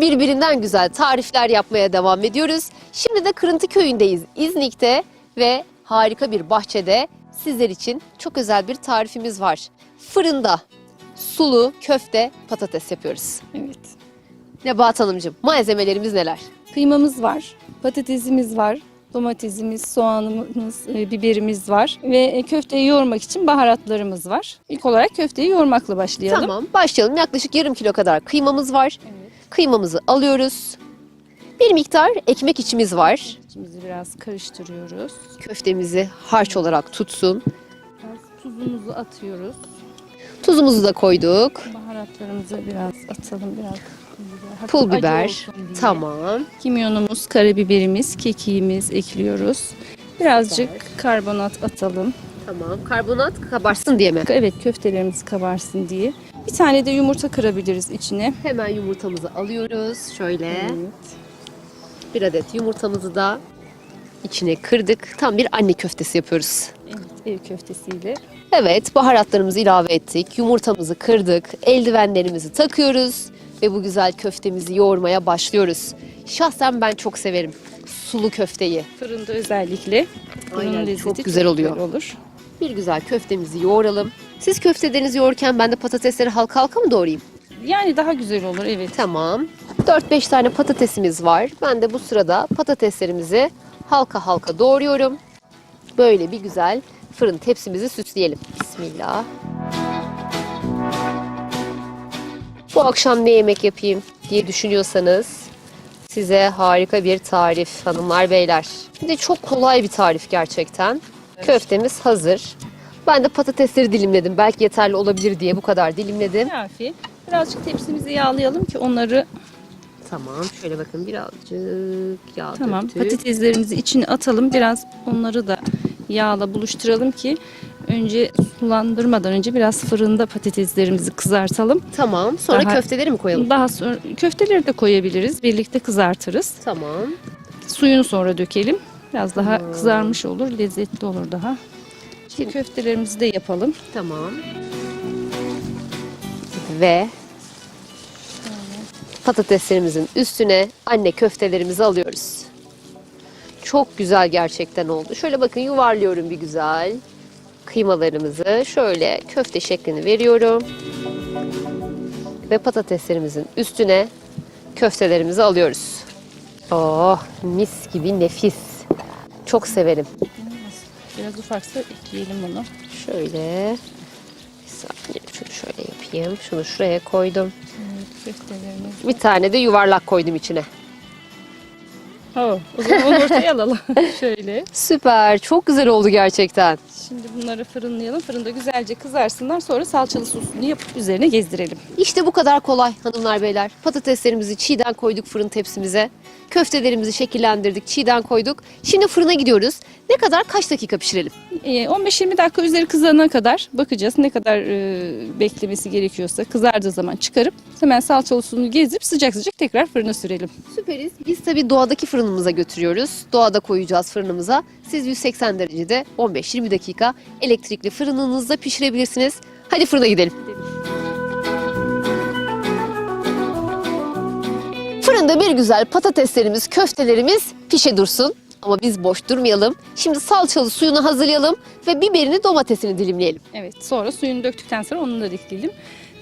Birbirinden güzel tarifler yapmaya devam ediyoruz. Şimdi de Kırıntı Köyü'ndeyiz İznik'te ve harika bir bahçede sizler için çok özel bir tarifimiz var. Fırında sulu köfte patates yapıyoruz. Evet. Nebahat Hanımcığım malzemelerimiz neler? Kıymamız var, patatesimiz var, domatesimiz, soğanımız, e, biberimiz var ve e, köfteyi yoğurmak için baharatlarımız var. İlk olarak köfteyi yoğurmakla başlayalım. Tamam başlayalım. Yaklaşık yarım kilo kadar kıymamız var. Evet. Kıymamızı alıyoruz. Bir miktar ekmek içimiz var. İçimizi biraz karıştırıyoruz. Köftemizi harç olarak tutsun. Biraz tuzumuzu atıyoruz. Tuzumuzu da koyduk. Baharatlarımızı biraz atalım biraz. Hafif Pul biber. Tamam. Kimyonumuz, karabiberimiz, kekiğimiz ekliyoruz. Birazcık karbonat atalım. Tamam. Karbonat kabarsın diye mi? Evet köftelerimiz kabarsın diye. Bir tane de yumurta kırabiliriz içine. Hemen yumurtamızı alıyoruz. Şöyle Evet. bir adet yumurtamızı da içine kırdık. Tam bir anne köftesi yapıyoruz. Evet, ev köftesiyle. Evet, baharatlarımızı ilave ettik. Yumurtamızı kırdık. Eldivenlerimizi takıyoruz ve bu güzel köftemizi yoğurmaya başlıyoruz. Şahsen ben çok severim sulu köfteyi. Fırında özellikle. Aynen, çok güzel oluyor. olur. Bir güzel köftemizi yoğuralım. Siz köftelerinizi yoğururken ben de patatesleri halka halka mı doğrayayım? Yani daha güzel olur evet. Tamam. 4-5 tane patatesimiz var. Ben de bu sırada patateslerimizi halka halka doğruyorum. Böyle bir güzel fırın tepsimizi süsleyelim. Bismillah. Bu akşam ne yemek yapayım diye düşünüyorsanız size harika bir tarif hanımlar beyler. Bir de çok kolay bir tarif gerçekten. Köftemiz hazır. Ben de patatesleri dilimledim. Belki yeterli olabilir diye bu kadar dilimledim. Kafi. Birazcık tepsimizi yağlayalım ki onları Tamam. Şöyle bakın birazcık yağ tamam döktük. patateslerimizi içine atalım. Biraz onları da yağla buluşturalım ki önce sulandırmadan önce biraz fırında patateslerimizi kızartalım. Tamam. Sonra Daha- köfteleri mi koyalım? Daha sonra köfteleri de koyabiliriz. Birlikte kızartırız. Tamam. Suyunu sonra dökelim. Biraz daha Hmm. kızarmış olur, lezzetli olur daha. Şimdi köftelerimizi de yapalım. Tamam. Ve patateslerimizin üstüne anne köftelerimizi alıyoruz. Çok güzel gerçekten oldu. Şöyle bakın yuvarlıyorum bir güzel. Kıymalarımızı şöyle köfte şeklini veriyorum. Ve patateslerimizin üstüne köftelerimizi alıyoruz. Oh mis gibi nefis. Çok severim. Biraz ufaksa ekleyelim bunu. Şöyle bir saniye şunu şöyle yapayım. Şunu şuraya koydum. Evet, köftelerimiz. Bir tane de yuvarlak koydum içine. O zaman onu ortaya alalım. Şöyle. Süper. Çok güzel oldu gerçekten. Şimdi bunları fırınlayalım. Fırında güzelce kızarsınlar. Sonra salçalı sosunu yapıp üzerine gezdirelim. İşte bu kadar kolay hanımlar beyler. Patateslerimizi çiğden koyduk fırın tepsimize. Köftelerimizi şekillendirdik, çiğden koyduk. Şimdi fırına gidiyoruz. Ne kadar kaç dakika pişirelim? Ee, 15-20 dakika üzeri kızarana kadar bakacağız. Ne kadar e, beklemesi gerekiyorsa kızardığı zaman çıkarıp hemen salçalı sosunu gezdirip sıcak sıcak tekrar fırına sürelim. Süperiz. Biz tabii doğadaki fırınımıza götürüyoruz. Doğada koyacağız fırınımıza. Siz 180 derecede 15-20 dakika elektrikli fırınınızda pişirebilirsiniz. Hadi fırına gidelim. Fırında bir güzel patateslerimiz, köftelerimiz pişe dursun. Ama biz boş durmayalım. Şimdi salçalı suyunu hazırlayalım ve biberini, domatesini dilimleyelim. Evet sonra suyunu döktükten sonra onu da dikleyelim.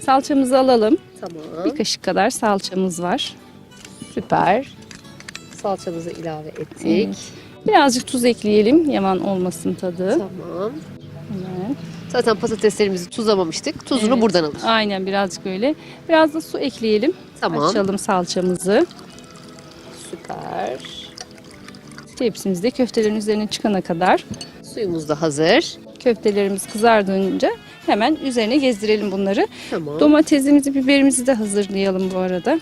Salçamızı alalım. Tamam. Bir kaşık kadar salçamız var. Süper. Salçamızı ilave ettik. Evet. Birazcık tuz ekleyelim. Yaman olmasın tadı. Tamam. Hemen. Zaten patateslerimizi tuzlamamıştık. Tuzunu Evet. buradan alır. Aynen birazcık öyle. Biraz da su ekleyelim. Tamam. Açalım salçamızı. Süper. Tepsimizi de köftelerin üzerine çıkana kadar Suyumuz da hazır. köftelerimiz kızardığınca hemen üzerine gezdirelim bunları. Tamam. Domatesimizi, biberimizi de hazırlayalım bu arada.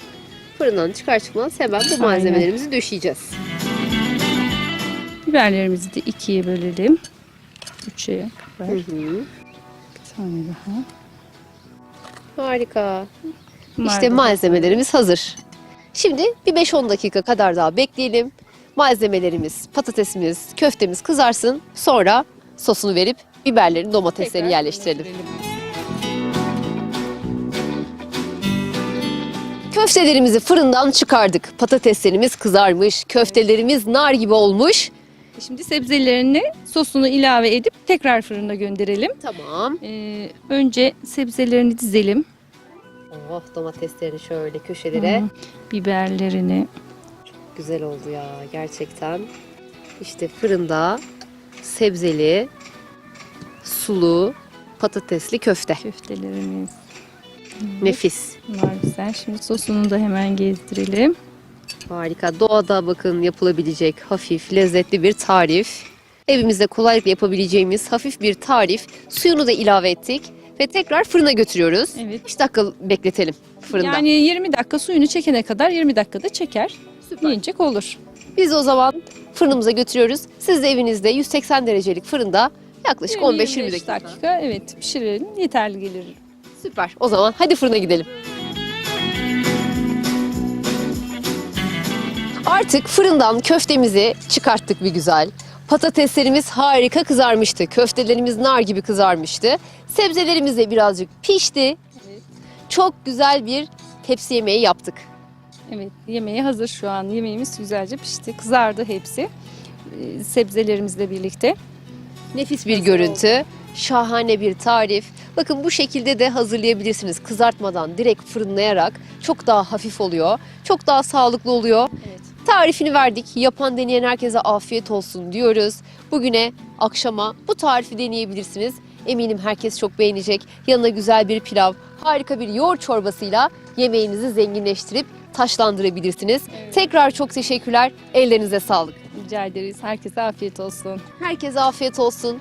Fırından çıkar çıkmaz hemen bu malzemelerimizi döşeyeceğiz. Biberlerimizi de ikiye bölelim. Üçe Hı kadar. hı. Bir tane daha. Harika. Bunlar İşte malzemelerimiz hazır. Şimdi bir 5-10 dakika kadar daha bekleyelim. Malzemelerimiz, patatesimiz, köftemiz kızarsın. Sonra sosunu verip biberlerini, domateslerini Tekrar yerleştirelim. yerleştirelim. Köftelerimizi fırından çıkardık. Patateslerimiz kızarmış, köftelerimiz nar gibi olmuş. Şimdi sebzelerini sosunu ilave edip tekrar fırına gönderelim. Tamam. Ee, önce sebzelerini dizelim. Oh domateslerini şöyle köşelere. Hı, Biberlerini. Güzel oldu ya gerçekten. İşte fırında sebzeli, sulu, patatesli köfte. Köftelerimiz Nefis. var güzel. Şimdi sosunu da hemen gezdirelim. Harika. Doğada bakın yapılabilecek hafif, lezzetli bir tarif. Evimizde kolaylıkla yapabileceğimiz hafif bir tarif. Suyunu da ilave ettik ve tekrar fırına götürüyoruz. Evet. 5 dakika bekletelim fırında. Yani 20 dakika suyunu çekene kadar 20 dakikada çeker. Süper. Yiyecek olur. Biz o zaman fırınımıza götürüyoruz. Siz de evinizde 180 derecelik fırında yaklaşık 15-20 25 dakika. dakika evet pişirelim yeterli gelir. Süper. O zaman hadi fırına gidelim. Artık fırından köftemizi çıkarttık bir güzel. Patateslerimiz harika kızarmıştı. Köftelerimiz nar gibi kızarmıştı. Sebzelerimiz de birazcık pişti. Çok güzel bir tepsi yemeği yaptık. Evet yemeğe hazır şu an. Yemeğimiz güzelce pişti. Kızardı hepsi. Ee, sebzelerimizle birlikte. Nefis bir Hazır görüntü, şahane bir tarif. Bakın bu şekilde de hazırlayabilirsiniz. Kızartmadan direkt fırınlayarak çok daha hafif oluyor. Çok daha sağlıklı oluyor. Evet. Tarifini verdik. Yapan deneyen herkese afiyet olsun diyoruz. Bugüne akşama bu tarifi deneyebilirsiniz. Eminim herkes çok beğenecek. Yanına güzel bir pilav, harika bir yoğurt çorbasıyla yemeğinizi zenginleştirip taşlandırabilirsiniz. Evet. Tekrar çok teşekkürler. Ellerinize sağlık. Rica ederiz. Herkese afiyet olsun. Herkese afiyet olsun.